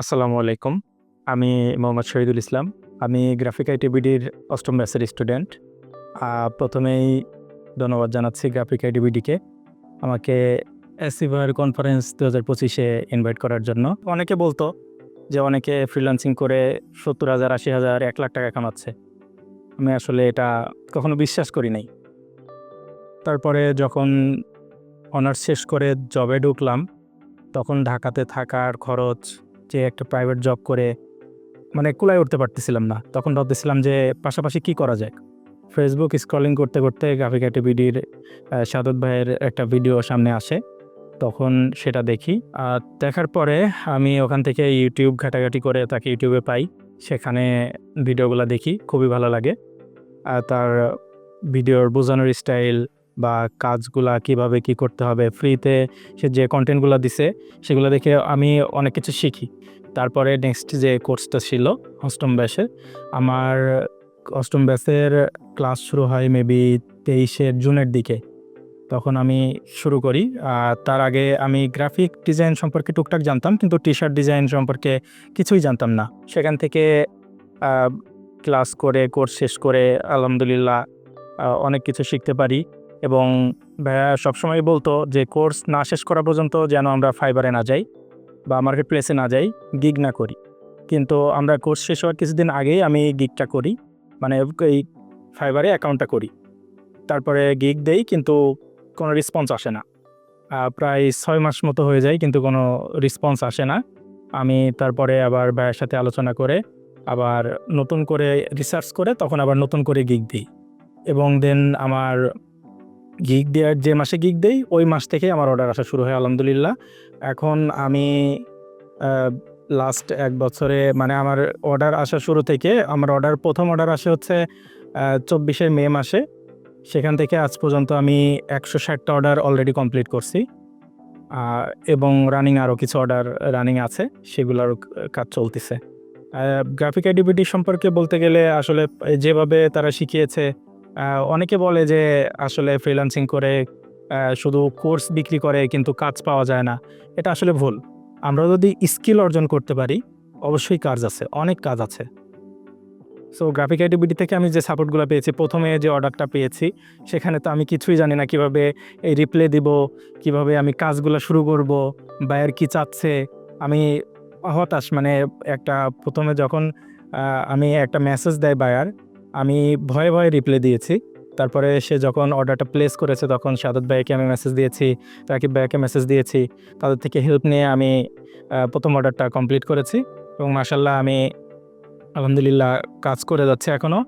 আসসালামু আলাইকুম। আমি মোহাম্মদ শহীদুল ইসলাম। আমি গ্রাফিক আইটিবিডির অষ্টম ব্যাচের স্টুডেন্ট। প্রথমেই ধন্যবাদ জানাচ্ছি গ্রাফিক আইটিবিডিকে আমাকে এসিভার কনফারেন্স দু হাজার পঁচিশে ইনভাইট করার জন্য। অনেকে বলতো যে অনেকে ফ্রিল্যান্সিং করে সত্তর হাজার, আশি হাজার, এক লাখ টাকা কামাচ্ছে। আমি আসলে এটা কখনো বিশ্বাস করি নাই। তারপরে যখন অনার্স শেষ করে জবে ঢুকলাম, তখন ঢাকাতে থাকার খরচ যে একটা প্রাইভেট জব করে মানে কুলায় উঠতে পারতেছিলাম না। তখন ভাবতেছিলাম যে পাশাপাশি কি করা যায় ফেসবুক স্ক্রলিং করতে করতে গ্রাফিক অ্যাক্টিভিটির সাদত ভাইয়ের একটা ভিডিও সামনে আসে। তখন সেটা দেখি। আর দেখার পরে আমি ওখান থেকে ইউটিউব ঘাটাঘাটি করে তাকে ইউটিউবে পাই। সেখানে ভিডিওগুলো দেখি। খুবই ভালো লাগে। আর তার ভিডিওর বোঝানোর স্টাইল বা কাজগুলা কীভাবে কি করতে হবে ফ্রিতে সে যে কন্টেন্টগুলো দিছে, সেগুলো দেখে আমি অনেক কিছু শিখি। তারপরে নেক্সট যে কোর্সটা ছিল, অষ্টম ব্যাসে আমার অষ্টম ব্যাসের ক্লাস শুরু হয় মেবি তেইশের জুনের দিকে। তখন আমি শুরু করি, আর তার আগে আমি গ্রাফিক ডিজাইন সম্পর্কে টুকটাক জানতাম, কিন্তু টি শার্ট ডিজাইন সম্পর্কে কিছুই জানতাম না। সেখান থেকে ক্লাস করে কোর্স শেষ করে, আলহামদুলিল্লাহ অনেক কিছু শিখতে পারি। এবং সবসময় বলতো যে, কোর্স না শেষ করা পর্যন্ত যেন আমরা ফাইবারে না যাই বা মার্কেট প্লেসে না যাই, গিগ না করি। কিন্তু আমরা কোর্স শেষ হওয়ার কিছুদিন আগেই আমি গিগটা করি মানে এই ফাইবারে অ্যাকাউন্টটা করি। তারপরে গিগ দেই কিন্তু কোনো রেসপন্স আসে না। প্রায় ছয় মাস মতো হয়ে যায় কিন্তু কোনো রেসপন্স আসে না। আমি তারপরে আবার ভাইয়ের সাথে আলোচনা করে, আবার নতুন করে রিসার্চ করে, তখন আবার নতুন করে গিগ দিই। এবং দেন আমার গিগ দেওয়ার যে মাসে গিগ দেই, ওই মাস থেকে আমার অর্ডার আসা শুরু হয়, আলহামদুলিল্লাহ। এখন আমি লাস্ট এক বছরে মানে আমার অর্ডার আসা শুরু থেকে, আমার অর্ডার প্রথম অর্ডার আসে হচ্ছে চব্বিশে মে মাসে। সেখান থেকে আজ পর্যন্ত আমি একশো ষাটটা অর্ডার অলরেডি কমপ্লিট করছি। এবং রানিং আরও কিছু অর্ডার রানিং আছে, সেগুলোর কাজ চলতেছে। গ্রাফিক আইডিভিটি সম্পর্কে বলতে গেলে আসলে, যেভাবে তারা শিখিয়েছে অনেকে বলে যে আসলে ফ্রিল্যান্সিং করে শুধু কোর্স বিক্রি করে কিন্তু কাজ পাওয়া যায় না। এটা আসলে ভুল। আমরা যদি স্কিল অর্জন করতে পারি, অবশ্যই কাজ আছে, অনেক কাজ আছে। সো গ্রাফিক আইডিবিটি থেকে আমি যে সাপোর্টগুলো পেয়েছি, প্রথমে যে অর্ডারটা পেয়েছি, সেখানে তো আমি কিছুই জানি না কীভাবে এই রিপ্লে দিব, কীভাবে আমি কাজগুলো শুরু করব বায়ার কি চাচ্ছে। আমি হতাশ মানে একটা, প্রথমে যখন আমি একটা মেসেজ দেয় বায়ার আমি ভয়ে ভয়ে রিপ্লে দিয়েছি। তারপরে সে যখন অর্ডারটা প্লেস করেছে, তখন সাদত ভাইকে আমি মেসেজ দিয়েছি, রাকিব ভাইকে মেসেজ দিয়েছি। তাদের থেকে হেল্প নিয়ে আমি প্রথম অর্ডারটা কমপ্লিট করেছি এবং মাসাল্লাহ আমি আলহামদুলিল্লাহ কাজ করে যাচ্ছে এখনও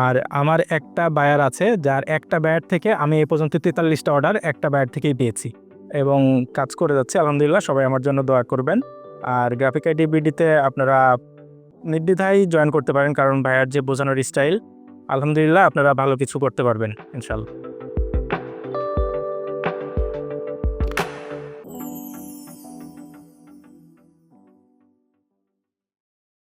আর আমার একটা বায়ার আছে, যার একটা বায়ার থেকে আমি এই পর্যন্ত তেতাল্লিশটা অর্ডার একটা বায়ার থেকেই পেয়েছি। এবং কাজ করে যাচ্ছে, আলহামদুলিল্লাহ সবাই আমার জন্য দোয়া করবেন। আর গ্রাফিক আইডিবিডিতে আপনারা নির্দ্বিধায় জয়েন করতে পারেন, কারণ ভাইয়ার যে বোঝানোর স্টাইল আলহামদুলিল্লাহ আপনারা ভালো কিছু করতে পারবেন ইনশাল্লাহ